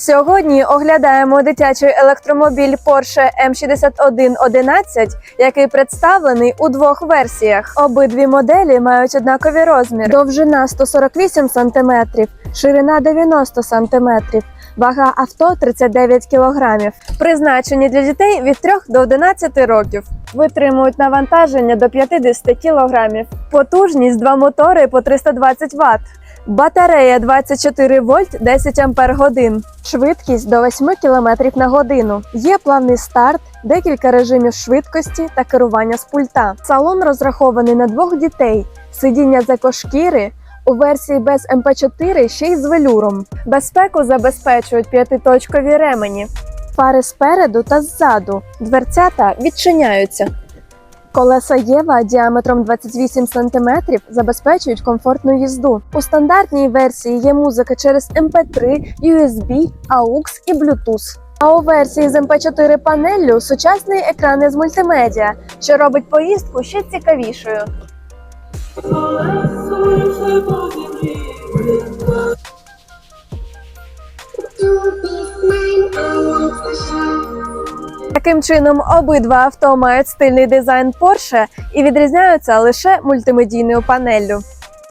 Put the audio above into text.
Сьогодні оглядаємо дитячий електромобіль Porsche M6111, який представлений у двох версіях. Обидві моделі мають однакові розміри: довжина 148 см, ширина 90 см, вага авто 39 кг. Призначені для дітей від 3 до 11 років. Витримують навантаження до 50 кг. Потужність два мотори по 320 Вт. Батарея 24 вольт 10 ампер годин. Швидкість до 8 км на годину. Є плавний старт, декілька режимів швидкості та керування з пульта. Салон розрахований на двох дітей. Сидіння з екошкіри. У версії без МП4 ще й з велюром. Безпеку забезпечують п'ятиточкові ремені. Фари спереду та ззаду. Дверцята відчиняються. Колеса Єва діаметром 28 см забезпечують комфортну їзду. У стандартній версії є музика через MP3, USB, AUX і Bluetooth. А у версії з MP4 панеллю сучасний екран із мультимедіа, що робить поїздку ще цікавішою. Таким чином, обидва авто мають стильний дизайн Porsche і відрізняються лише мультимедійною панеллю.